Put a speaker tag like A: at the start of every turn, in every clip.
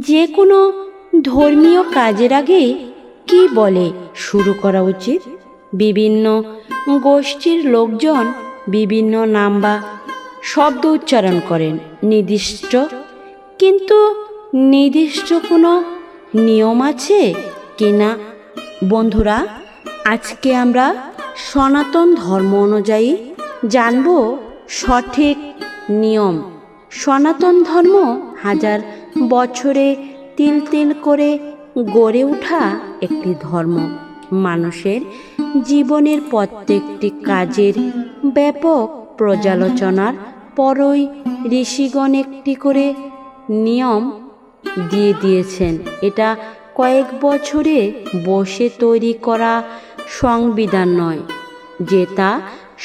A: যে কোনো ধর্মীয় কাজের আগে কি বলে শুরু করা উচিত? বিভিন্ন গোষ্ঠীর লোকজন বিভিন্ন নাম বা শব্দ উচ্চারণ করেন, নির্দিষ্ট। কিন্তু নির্দিষ্ট কোনো নিয়ম আছে কি না? বন্ধুরা, আজকে আমরা সনাতন ধর্ম অনুযায়ী জানব সঠিক নিয়ম। সনাতন ধর্ম হাজার বছরে তিল তিল করে গড়ে ওঠা একটি ধর্ম। মানুষের জীবনের প্রত্যেকটি কাজের ব্যাপক পর্যালোচনার পরই ঋষিগণ একটি করে নিয়ম দিয়ে দিয়েছেন। এটা কয়েক বছরে বসে তৈরি করা সংবিধান নয়, যে তা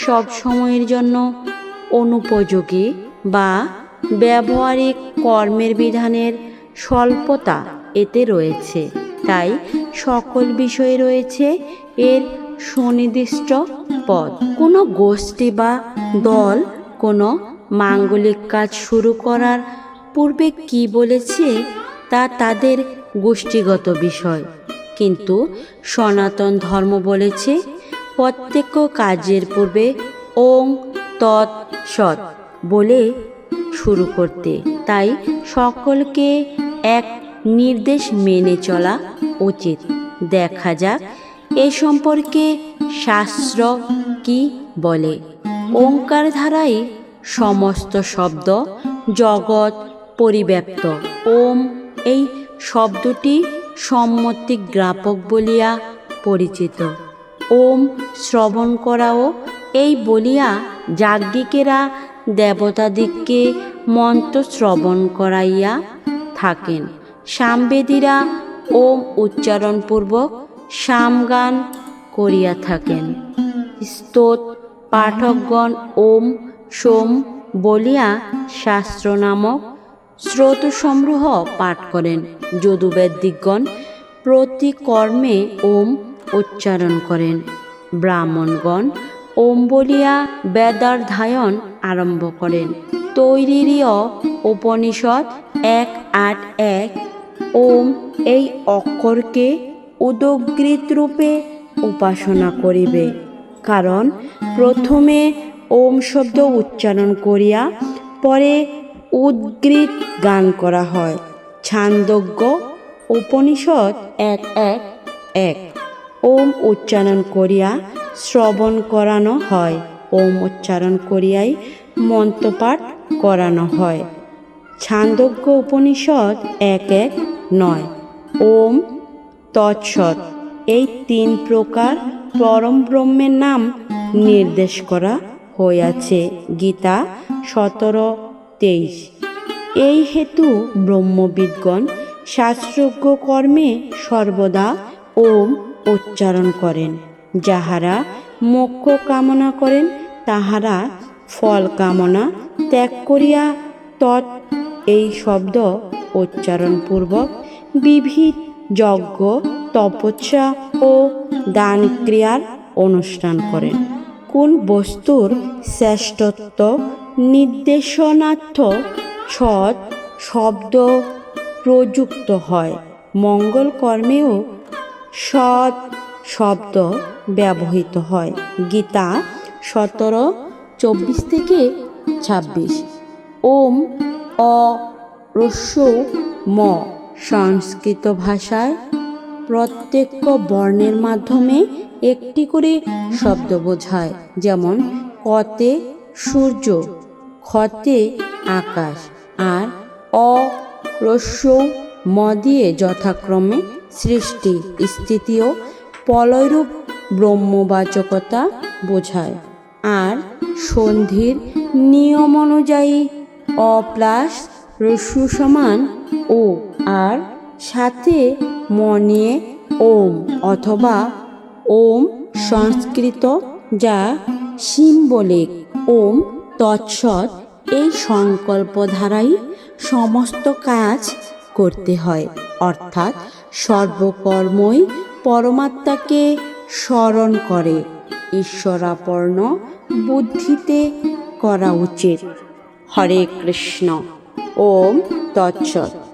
A: সব সময়ের জন্য অনুপযোগী বা ব্যবহারিক কর্মের বিধানের স্বল্পতা এতে রয়েছে। তাই সকল বিষয়ে রয়েছে এর সুনির্দিষ্ট পদ কোনো গোষ্ঠী বা দল কোনো মাঙ্গলিক কাজ শুরু করার পূর্বে কি বলেছে তা তাদের গোষ্ঠীগত বিষয়। কিন্তু সনাতন ধর্ম বলেছে, প্রত্যেক কাজের পূর্বে ওং তৎ সৎ বলে শুরু করতে। তাই সকলকে এক নির্দেশ মেনে চলা উচিত। দেখা যাক এ সম্পর্কে শাস্ত্র কি বলে। ওঙ্কার ধারাই সমস্ত শব্দ জগৎ পরিব্যাপ্ত। ওম এই শব্দটি সম্মতি গ্রাপক বলিয়া পরিচিত। ওম শ্রবণ করাও এই বলিয়া যাজ্ঞিকেরা দেবতাদিগকে মন্ত্র শ্রবণ করাইয়া থাকেন। সামবেদীরা ওম উচ্চারণপূর্বক সামগান করিয়া থাকেন। স্তোত পাঠকগণ ওম সোম বলিয়া শাস্ত্র নামক স্রোত সংগ্রহ পাঠ করেন। যদুবেদিকগণ প্রতি কর্মে ওম উচ্চারণ করেন। ব্রাহ্মণগণ ওম বলিয়া বেদার্ধায়ন আরম্ভ করেন। তৈরিরীয় উপনিষদ এক আট এক। ওম এই অক্ষরকে উদগ্রীত রূপে উপাসনা করিবে, কারণ প্রথমে ওম শব্দ উচ্চারণ করিয়া পরে উদ্গৃত গান করা হয়। ছান্দজ্ঞ, উপনিষদ এক এক এক। ওম উচ্চারণ করিয়া শ্রবণ করানো হয়। ওম উচ্চারণ করিয়াই মন্ত্রপাঠ করানো হয়। ছান্দজ্ঞ উপনিষদ এক এক নয়। ওম তৎসৎ। এই তিন প্রকার পরম ব্রহ্মের নাম নির্দেশ করা হইয়াছে গীতা সতেরো তেইশ। এই হেতু ব্রহ্মবিদগণ শাস্ত্রজ্ঞ কর্মে সর্বদা ওম উচ্চারণ করেন, যাহারা মোক্ষ কামনা করেন, তাহারা ফল কামনা ত্যাগ করিয়া তৎ এই শব্দ উচ্চারণপূর্বক বিবিধ যজ্ঞ, তপস্যা ও দান ক্রিয়ার অনুষ্ঠান করেন। কোন বস্তুর শ্রেষ্ঠত্ব, নির্দেশনার্থ সৎ শব্দ প্রযুক্ত হয়, মঙ্গল কর্মেও সৎ শব্দ ব্যবহৃত হয়। গীতা সতেরো, চব্বিশ থেকে ছাব্বিশ। ওম, অ, রস্য, ম সংস্কৃত ভাষায় প্রত্যেক বর্ণের মাধ্যমে একটি করে শব্দ বোঝায়, যেমন কতে সূর্য, ক্ষতে আকাশ, আর অ, রস্য, ম দিয়ে যথাক্রমে সৃষ্টি স্থিতি ও পলয়রূপ ব্রহ্মবাচকতা বোঝায় আর সন্ধির নিয়ম অনুযায়ী অ প্লাস রস্যু সমান ও আর সাথে মনে ওম অথবা ওম সংস্কৃত যা সিম্বলিক ওম তৎসৎ এই সংকল্প দ্বারাই সমস্ত কাজ করতে হয়, অর্থাৎ সর্বকর্মই পরমাত্মাকে স্মরণ করে। ঈশ্বরাপর্ণ বুদ্ধিতে করা উচিত। হরে কৃষ্ণ। ওম তৎসৎ।